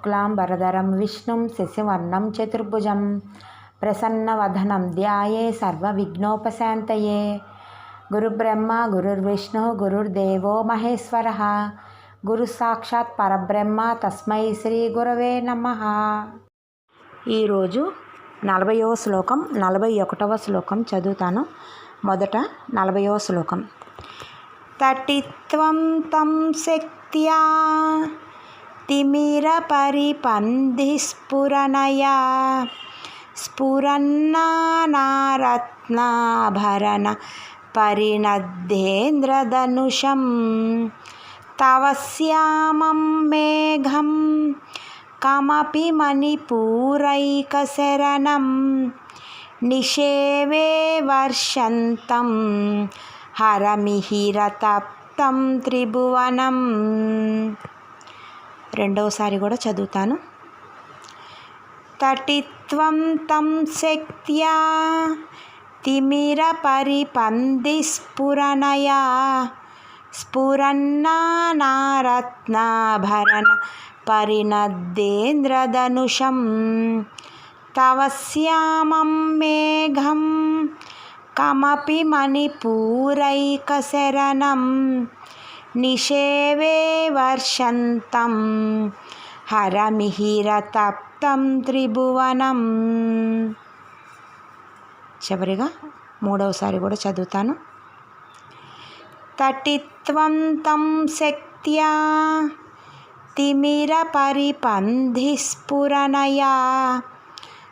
శుక్లాం శుక్లాంబరధరం విష్ణుం శశివర్ణం చతుర్భుజం ప్రసన్నవధనం ధ్యాయే సర్వ విఘ్నోపశాంతయే గురుబ్రహ్మ గురుర్విష్ణు గురుర్దేవో మహేశ్వర గురుసాక్షాత్ పరబ్రహ్మ తస్మై శ్రీ గురవే నమ ఈరోజు నలభయో శ్లోకం నలభై ఒకటవ శ్లోకం చదువుతాను. మొదట నలభయో శ్లోకం. తటిత్వం తం శక్త్యా తిమిర తిమిరపరిపంధిస్ఫురణయా స్ఫురన్నానారత్నాభరణ పరిణద్ధేంద్రధనుషం. తవ శ్యామం మేఘం కమపి మణిపూరైకశరణం. నిషేవే వర్షంతం హరమిహిరతప్తం త్రిభువనం. రెండవసారి కూడా చదువుతాను. తటిత్వం తం శక్త్యా తిమిరపరిపంధిస్ఫురణయా స్ఫురన్నానారత్నాభరణ పరిణద్దేంద్రధనుషం తవ శ్యామం మేఘం కమపి మణిపూరైకశరణం నిషేవే వర్షంతం హరమిహిరతప్తం త్రిభువనం. చివరిగా మూడవసారి కూడా చదువుతాను. తటిత్వం తం శక్త్యా స్ఫురణయా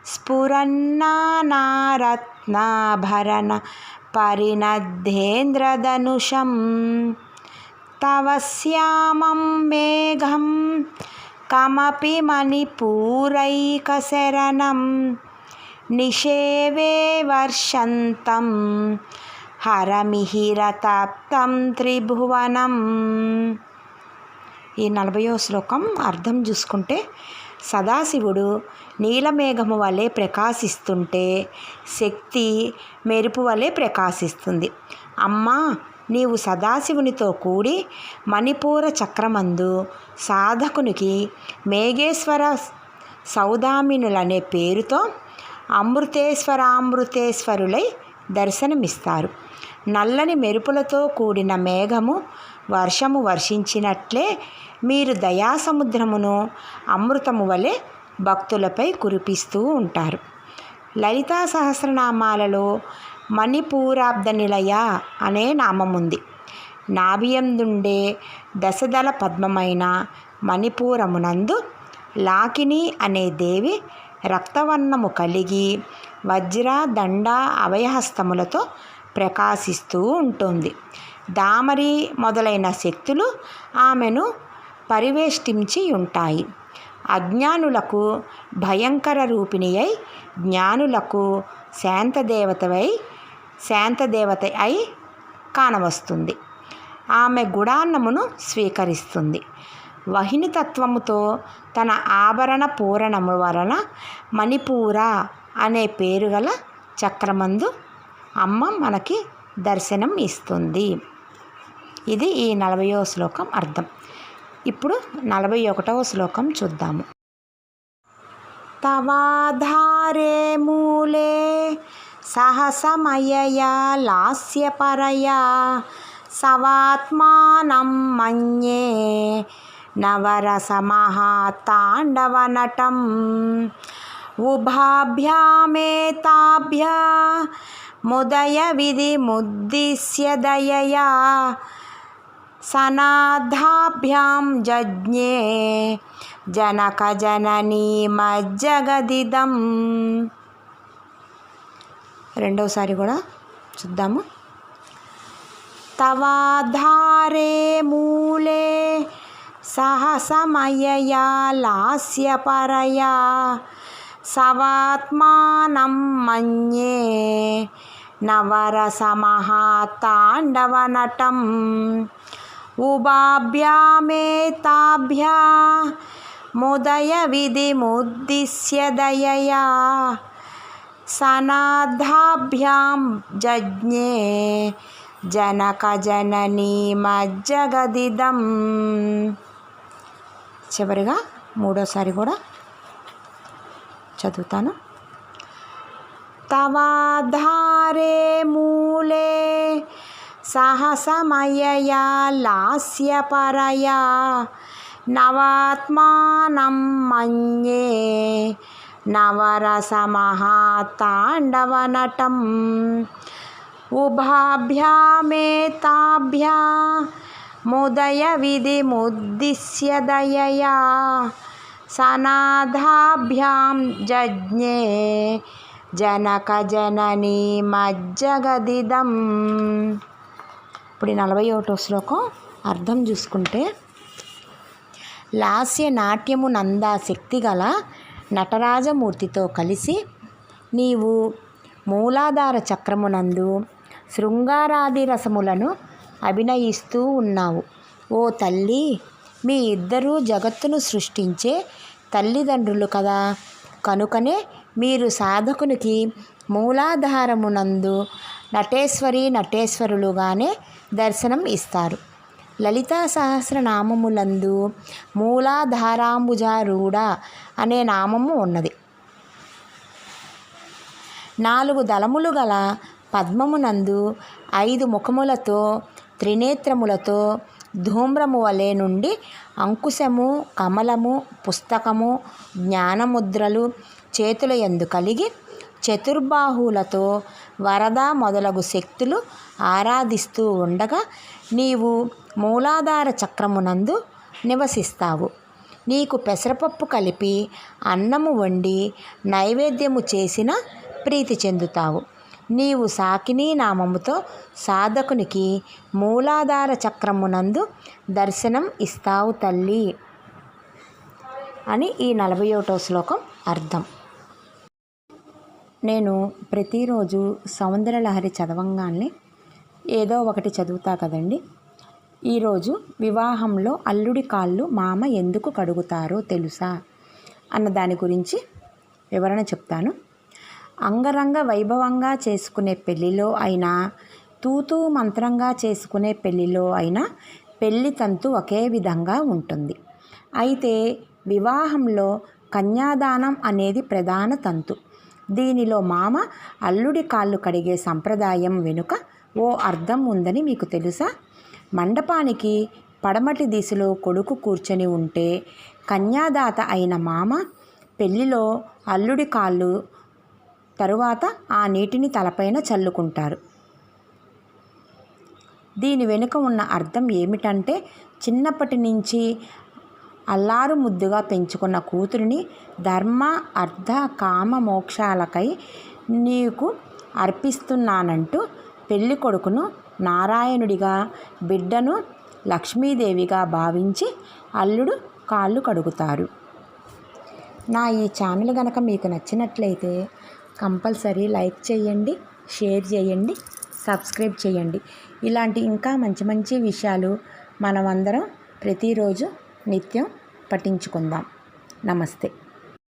స్ఫురన్నానారత్నాభరణ పరిణద్ధేంద్రధనుషం. తవ శ్యామం మేఘం. కమపి మణిపూరైకశరణం. నిషేవే వర్షంతం. హరమిహిరతప్తం త్రిభువనం. ఈ నలభయో శ్లోకం అర్థం చూసుకుంటే సదాశివుడు నీలమేఘము వలె ప్రకాశిస్తుంటే శక్తి మెరుపు వలె ప్రకాశిస్తుంది. అమ్మా నీవు సదాశివునితో కూడి మణిపూర చక్రమందు సాధకునికి మేఘేశ్వర సౌదామినులనే పేరుతో అమృతేశ్వరామృతేశ్వరులై దర్శనమిస్తారు. నల్లని మెరుపులతో కూడిన మేఘము వర్షము వర్షించినట్లే మీరు దయాసముద్రమును అమృతము వలె భక్తులపై కురిపిస్తూ ఉంటారు. లలితా సహస్రనామాలలో మణిపూరాబ్ద నిలయ అనే నామముంది. నాభియందుండే దశదళ పద్మమైన మణిపూరమునందు లాకిని అనే దేవి రక్తవర్ణము కలిగి వజ్ర దండ అభయహస్తములతో ప్రకాశిస్తూ ఉంటుంది. దామరి మొదలైన శక్తులు ఆమెను పరివేష్టించి ఉంటాయి అజ్ఞానులకు భయంకర రూపిణి అయి జ్ఞానులకు శాంతదేవతవై శాంతదేవత అయి కానవస్తుంది. ఆమె గుడాన్నమును స్వీకరిస్తుంది. వహినితత్వముతో తన ఆభరణ పూరణము వలన మణిపూర అనే పేరు గల చక్రమందు అమ్మ మనకి దర్శనం ఇస్తుంది. ఇది ఈ నలభయో శ్లోకం అర్థం. ఇప్పుడు నలభై ఒకటవ శ్లోకం చూద్దాము. తవాధారే మూలే సహసమయయా లాస్యపరయా సవాత్మానం మన్యే నవరసమహాతాండవనటం. ఉభాభ్యామేతాభ్య ముదయ విధి ముద్దిశ్య దయయా సనాథాభ్యాం జజ్ఞే జనక జననీ మజ్జగదిదం రెండవసారి కూడా చూద్దాము. తవాధారే మూలే సహసమయయా లాస్యపరయా సవాత్మానం మన్యే నవరసమహాతాండవనటం. ఉభాభ్యామేతాభ్యా ముదయ విధిముద్దిశ్య దయయా. సనాధాభ్యాం జజ్ఞే జనక జననీ మజ్జగదిదం. చివరిగా మూడోసారి కూడా చదువుతాను. తవాధారే మూలే సహసమయయా లాస్యపరయా నవాత్మానం మన్యే నవరసమహాతాండవనటం. ఉభాభ్యామేతాభ్యా ముదయ విధిముద్దిశ్య దయయా. సనాథాభ్యాం జజ్ఞే జనక జనని మజ్జగదిదం. ఇప్పుడు నలభై ఒకటో శ్లోకం అర్థం చూసుకుంటే లాస్య నాట్యము నందా శక్తి గల నటరాజమూర్తితో కలిసి నీవు మూలాధార చక్రమునందు శృంగారాది రసములను అభినయిస్తూ ఉన్నావు. ఓ తల్లి మీ ఇద్దరూ జగత్తును సృష్టించే తల్లిదండ్రులు కదా. కనుకనే మీరు సాధకునికి మూలాధారమునందు నటేశ్వరి నటేశ్వరులుగానే దర్శనం ఇస్తారు. లలితా సహస్రనామములందు మూలాధారాంబుజారూఢ అనే నామము ఉన్నది. నాలుగు దళములు గల పద్మమునందు ఐదు ముఖములతో త్రినేత్రములతో ధూమ్రము వలె నుండి అంకుశము కమలము పుస్తకము జ్ఞానముద్రలు చేతుల ఎందు కలిగి చతుర్బాహులతో వరద మొదలగు శక్తులు ఆరాధిస్తూ ఉండగా నీవు మూలాధార చక్రమునందు నివసిస్తావు. నీకు పెసరపప్పు కలిపి అన్నము వండి నైవేద్యము చేసిన ప్రీతి చెందుతావు. నీవు సాకినీ నామముతో సాధకునికి మూలాధార చక్రమునందు దర్శనం ఇస్తావు తల్లి అని ఈ నలభై ఒకటో శ్లోకం అర్థం. నేను ప్రతిరోజు సౌందర్యలహరి చదవంగానే ఏదో ఒకటి చదువుతా కదండి. ఈరోజు వివాహంలో అల్లుడి కాళ్ళు మామ ఎందుకు కడుగుతారో తెలుసా? అన్న దాని గురించి వివరణ చెప్తాను. అంగరంగ వైభవంగా చేసుకునే పెళ్ళిలో అయినా తూతూ మంత్రంగా చేసుకునే పెళ్ళిలో అయినా పెళ్ళి తంతు ఒకే విధంగా ఉంటుంది. అయితే వివాహంలో కన్యాదానం అనేది ప్రధాన తంతు. దీనిలో మామ అల్లుడి కాళ్ళు కడిగే సంప్రదాయం వెనుక ఓ అర్థం ఉందని మీకు తెలుసా? మండపానికి పడమటి దిశలో కొడుకు కూర్చొని ఉంటే కన్యాదాత అయిన మామ పెళ్ళిలో అల్లుడి కాళ్ళు తరువాత ఆ నీటిని తలపైన చల్లుకుంటారు. దీని వెనుక ఉన్న అర్థం ఏమిటంటే చిన్నప్పటి నుంచి అల్లారు ముద్దుగా పెంచుకున్న కూతురిని ధర్మ అర్థ కామ మోక్షాలకై నీకు అర్పిస్తున్నానంటూ పెళ్ళి కొడుకును నారాయణుడిగా బిడ్డను లక్ష్మీదేవిగా భావించి అల్లుడు కాళ్ళు కడుగుతారు. నా ఈ ఛానల్ కనుక మీకు నచ్చినట్లయితే కంపల్సరీ లైక్ చేయండి షేర్ చేయండి సబ్స్క్రైబ్ చేయండి. ఇలాంటి ఇంకా మంచి మంచి విషయాలు మనమందరం ప్రతిరోజు నిత్యం పఠించుకుందాం. నమస్తే.